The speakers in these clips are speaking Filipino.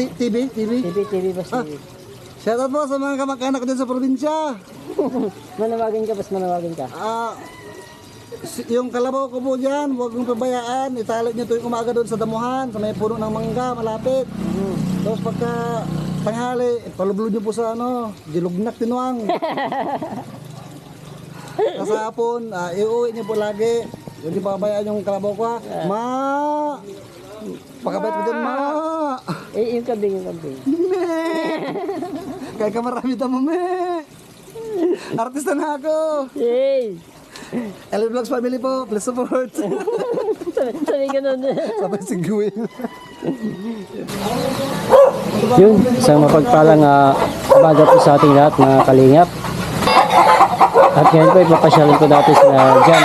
T- TV, TV. TV, TV, boss Ah. TV. Po sa mga kamag-anak dyan sa probinsya. Manawagin ka, boss, manawagin ka. Ah, si- yung kalabaw ko po dyan, huwag mong pabayaan. Itali nyo tuwing umaga doon sa damuhan, sa may puno ng mangga, malapit. Tapos pagka tanghali, palublo nyo po sa ano, dilugnak tinuang. Tapos hapon, ah, iuwi nyo po lagi. Nyo pabayaan yung kalabaw ko ha. Ma! Pakabait mo dyan, ma! Eh, yung kambing, yung kambing. Me! Kaya ka marami tamo, me! Artista na ako! Yay! LB Vlogs family po, please support! sabi, sabi ganun. Sabay si Gwen. Yun, isang mapagpalang uh, umaga po sa ating lahat mga kalingap. At ngayon po ipapasyalan po natin sila dyan.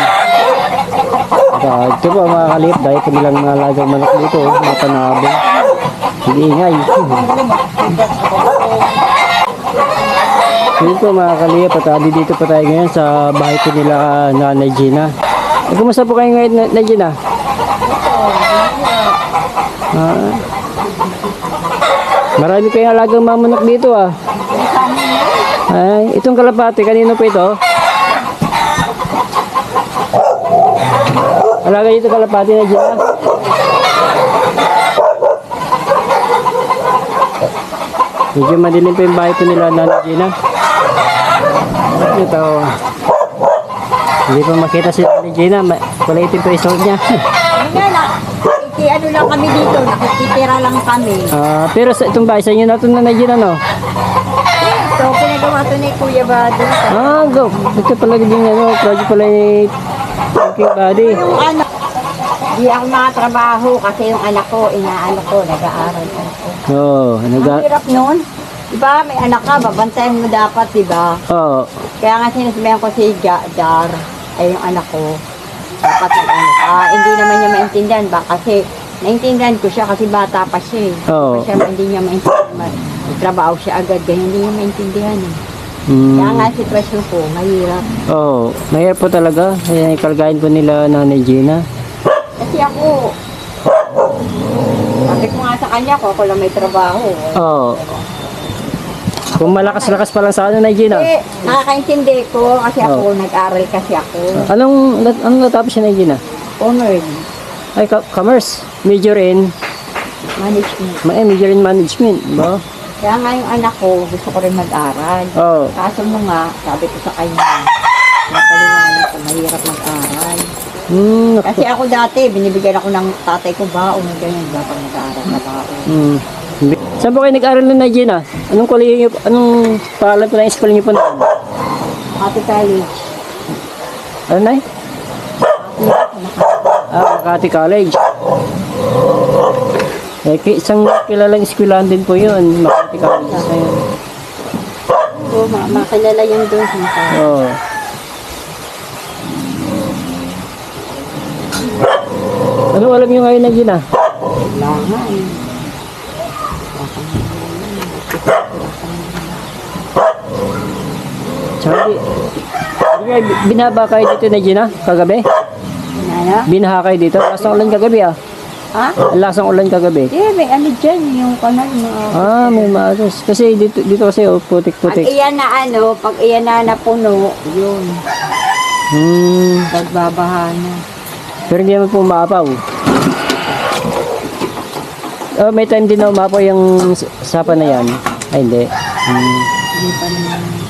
At uh, ito po mga kalingap, dahil po nilang mga lagang manok dito, mga panabong. Ingay. Yun po mga kalingap, at uh, dito po tayo ngayon sa bahay po nila uh, Nanay Gina. Kumusta po kayo ngayon, Nanay Gina? Ah, Marami kayong alagang mamanok dito ah. Ay, itong kalapati, kanino po ito? Alaga dito kalapati na dyan Medyo madilim pa yung bahay po nila Nana Gina. Ito. Hindi pa makita si Nana Gina. itim pa yung suot niya. Iki ano lang kami dito, nakikitira lang kami. Ah, pero sa itong bahay, sa inyo na ito Nana Gina no? So, pinagawa to ni Kuya Bado. Ah, go. Ito pala din ano, project pala ni King Buddy. Yung anak, di ako makatrabaho kasi yung anak ko, inaano ko, nag-aaral ako. Oo, oh, Ang naga... hirap nun. Diba, may anak ka, babantayan mo dapat, diba? Oo. Kaya nga sinasabihan ko si Ja- Jar, ay yung anak ko, dapat mag ano ka. Hindi naman niya maintindihan ba? Kasi naintindihan ko siya kasi bata pa siya eh. Oo. Kasi hindi niya maintindihan. Ma- Trabaho siya agad, kaya hindi niya maintindihan eh. Mm. Kaya nga sitwasyon ko, mahirap. Oo, mahirap po talaga. Ayan, yung kalagayan po nila Nanay Gina. Kasi ako, sabi ko nga sa kanya ko, ako lang may trabaho. Oo. Kung malakas-lakas pa lang sa ano, Nanay Gina. Eh, nakakaintindi ko kasi ako, nag-aral kasi ako. Anong, nat- anong natapos si Nanay Gina? Honor, Ay, ka- commerce. Major in, management. ma- eh, major in management. Ba? Kaya nga yung anak ko, gusto ko rin mag-aral. Oo. Kaso mo nga, sabi ko sa kanya, napaliwanag ko, mahirap mag-aral. Naku. Kasi ako dati, binibigyan ako ng tatay ko baon, ganyan, dapat mag-aral na baon. Hmm. Saan po kayo nag-aral na Gina? Anong kolehiyo niyo, anong pangalan po ng school niyo po na? Ate College, Ano na Ah, Makati College. Eh, ki- isang kilalang eskwelahan din po yun, Makati College. Ayun. oo, ma- makilala yung doon. Oo. Ano alam niyo ngayon na Gina? Kailangan. Sabi, Sabi, binaba kayo dito na Gina, kagabi? Ano? Binaha kayo dito? Lasang ulan kagabi ah. Ha? Lasang ulan kagabi. Eh, may ano dyan, yung kanal mo. Ah, may maatos. Kasi dito, dito kasi oh, Pag putik-putik. iyan na ano, pag iyan na napuno, yun, Hmm. pagbabaha na. Pero hindi naman po maapaw. Oh, may time din na umapaw yung sapa na yan. Ay, hindi. Hmm. Hindi pa naman naman.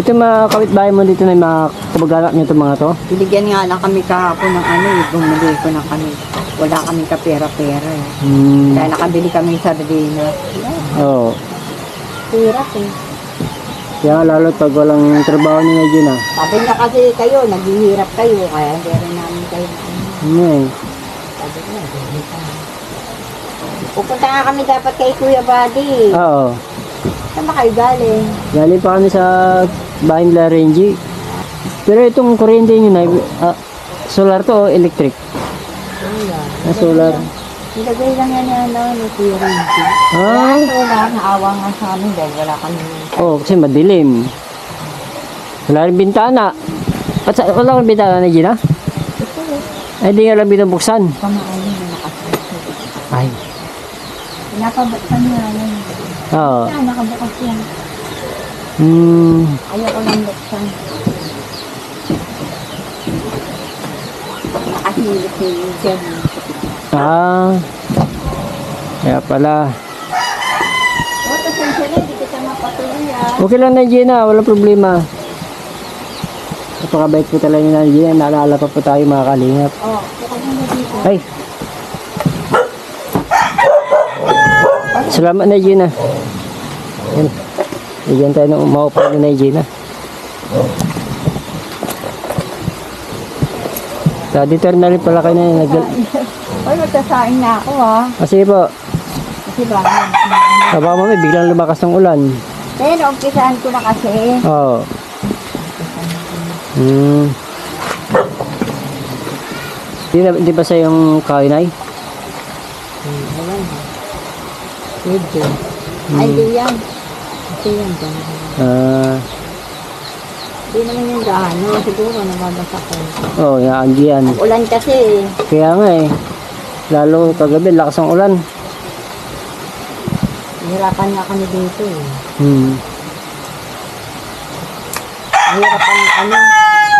Ito mga kapitbahay mo dito na yung mga kabag-anak nyo itong mga to. Binigyan nga lang kami kahapon ng ano, eh, bumili ko na kami. Wala kami kapera-pera. Eh. Hmm. Kaya nakabili kami sa sardinas. Oo. Hirap eh. Kaya lalo pag walang trabaho ni Medyo na. Sabi niya kasi kayo, naghihirap kayo, kaya hindi rin namin kayo. Ano eh. Sabi ko. Pupunta nga kami dapat kay Kuya Buddy. Oo. Saan ba kayo galing? Galing pa kami sa bahay nila Renji. Pero itong kuryente nyo na, ah, solar to o electric? Ah, solar. Nilagay lang yan yan ano, ni Kuya Renzi. Ah, Kaso wala, naawa nga sa amin dahil wala kami. Oh, kasi madilim. Wala rin bintana. At sa, wala kang bintana na Gina? Ay, hindi nga lang binubuksan. Pamaalim na nakasunod. Ay. Pinapabuksan nga yan. Oo. Ah, nakabukas yan. Hmm. Ayoko lang buksan. Nakahilip-hilip dyan. Ah. Kaya pala. O, pasensya na, hindi kita mapatuloy ah. Okay lang na Gina, walang problema. Napakabait po talaga ni Nanay Gina. Naalala pa po tayo mga kalingap. O, bukas mo dito. Ay! Salamat na Gina. Yan. Bigyan tayo ng umaupo ni Nanay Gina. Sa dito na rin pala kayo na nag... Oy, magsasaing na ako ah. Kasi po, Kasi ba, sa mamaya biglang lumakas ng ulan. Kaya naumpisahan ko na kasi. Oo. Hmm. Di, na, di ba sa yung kainay? Ayan. Medyo. Ay, di yan. Ito yan. Ah, Di naman yung gaano. Siguro nababasa ko. oh, yan. Ulan kasi. Kaya nga eh. Lalo kagabi, lakas ng ulan. Hirapan nga kami dito eh. Hmm. Mahirap ang ano.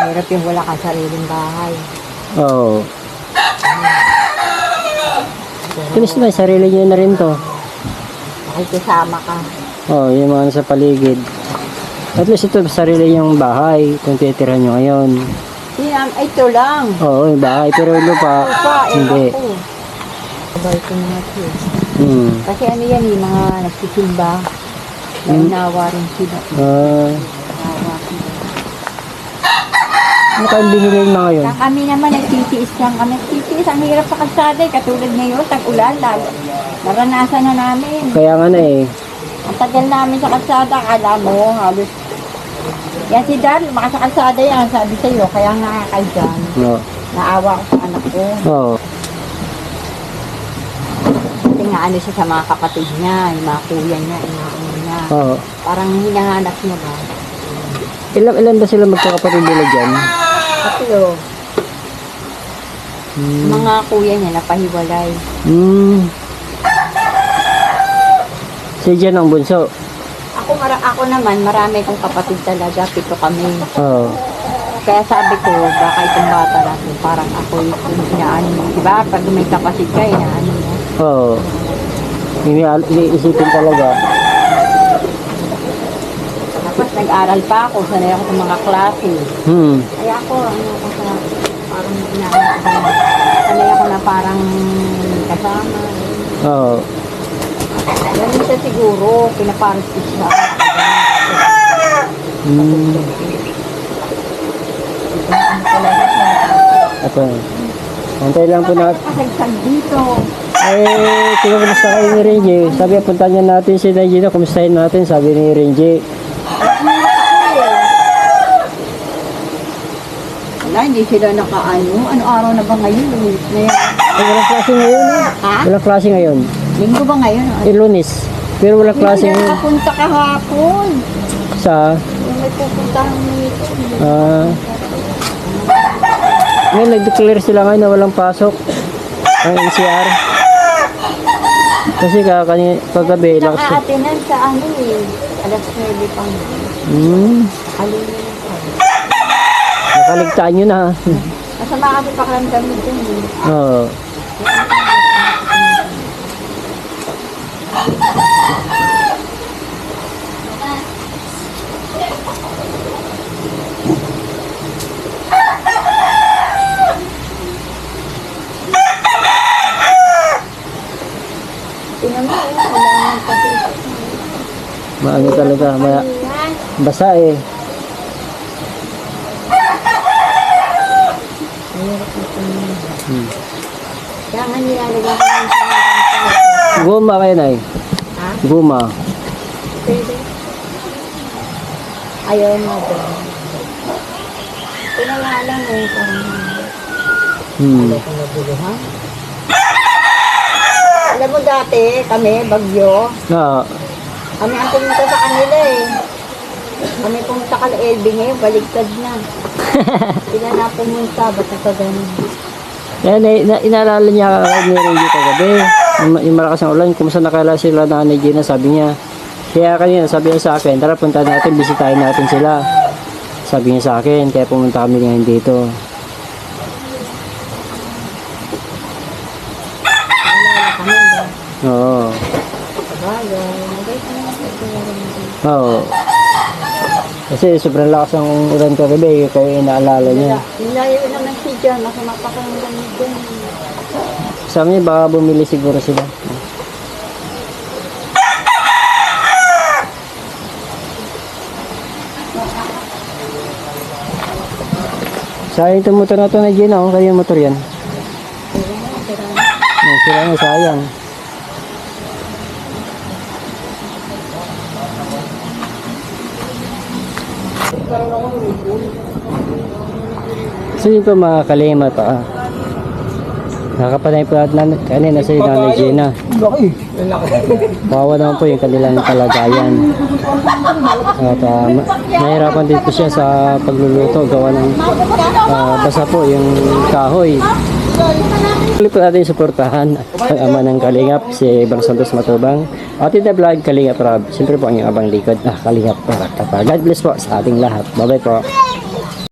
Mahirap yung wala kang sariling bahay. Oo. Oh. Tinis na, sarili niyo na rin to. Makikisama ka. Oh, yung mga nasa paligid. At least ito, sarili yung bahay. Kung titira nyo ngayon. Yan, ay, ito lang. Oo, yung bahay. Pero lupa, Upa, eh, hindi. ako. Ko na nga siya. Hmm. Kasi ano yan eh, mga nagsisimba. Naunawa rin sila. Ah, sila. ano kayong binili yung mga yun? Kaya kami naman nagtitiis lang kami. Nagtitiis, ang hirap sa kalsada eh. Katulad ngayon, tag-ulan, lalo. Naranasan na namin. Kaya nga na eh. Ang tagal namin sa kalsada, akala mo, halos. Yan si Dan, lumakas sa kalsada yan, sabi sa'yo. Kaya nga kay Dan, Oo. naawa ko sa anak ko. Oo. Kasi nga ano siya sa mga kapatid niya, yung mga kuya niya, yung mga ano niya. Oo. Parang hinahanap niya ba? Ilan, ilan ba sila magkakapatid nila dyan? Kasi oh, mga kuya niya napahiwalay. Hmm. Si Jan ang bunso. Ako, mara ako naman, marami kong kapatid talaga, pito kami. Oo. Kaya sabi ko, baka itong bata natin, parang ako yung inaano mo. Diba? Pag may kapatid ka, inaano mo. Oo. Ini iniisipin talaga. Tapos nag-aral pa ako, sanay ako sa mga klase. Hmm. Kaya ako, ano ako sa, parang. Sanay ako na parang kasama. Oo. Ganun siya siguro, pinaparas ko siya. Hmm. Ano. Ito. Antay lang po natin. Kasagsag dito. Eh, kumusta kayo ni Renji? Sabi, punta niya natin si Regina. Kumustahin natin, sabi ni Renji. Wala, hindi sila nakaano. Ano araw na ba ngayon? Lunes na yan. Eh, walang klase ngayon eh. Ha? Walang klase ngayon. Linggo ba ngayon? Eh, lunes. Pero walang klase Hindi na ngayon. nakapunta kahapon. Sa, Yung may pupuntahan nito. ah, ngayon, nag-declare sila ngayon na walang pasok. Ang NCR. Kasi kakani, kagabi, lakas. Nakaatinan sa ano eh. Alas 9 pang. Hmm, Alin nakaligtaan nyo na. Masama kasi pakiramdam nito eh. Oo. Tingnan Maano talaga, maya, basa eh. Hmm. Kaya nga nilalagay ko yung Guma kayo na eh. Ha? Guma. Pwede. Ayaw mo ba? Pinangalan eh, parang Hmm. Ha? Alam mo dati, kami, Bagyo, Oo. Kami ang pumunta sa kanila eh. Kami pumunta ka LB ngayon, baligtad na. Sila na pumunta, basta sa ganun. Kaya na, na, inaalala niya ni Reggie kagabi. Yung, yung malakas ng ulan, kumusta nakala sila na ni Gina, sabi niya. Kaya kanina, sabi niya sa akin, tara punta natin, bisitahin natin sila. Sabi niya sa akin, kaya pumunta kami ngayon dito. Oo. Sabagay. Oo. Kasi sobrang lakas ng ulan kagabi, kaya inaalala niya. Nilayo naman si John. Nasa mapakanggan ni John. Sabi niya, baka bumili siguro sila. Sayang itong motor na ito na Gina, oh. Kaya yung motor yan. Oh, sira na, sayang. So yun po mga kalima pa. Ah. Nakapanay po natin kanina sa Nanay Gina. Kawawa naman po yung kanilang kalagayan. At ah, ma- nahirapan din po siya sa pagluluto. Gawa ng ah, basa po yung kahoy. Tuloy po natin suportahan ang ama ng Kalingap, si Bang Santos Matubang. At in the vlog, Kalingap Rob. Siyempre po ang inyong abang likod. Ah, Kalingap po. God bless po sa ating lahat. Bye-bye po.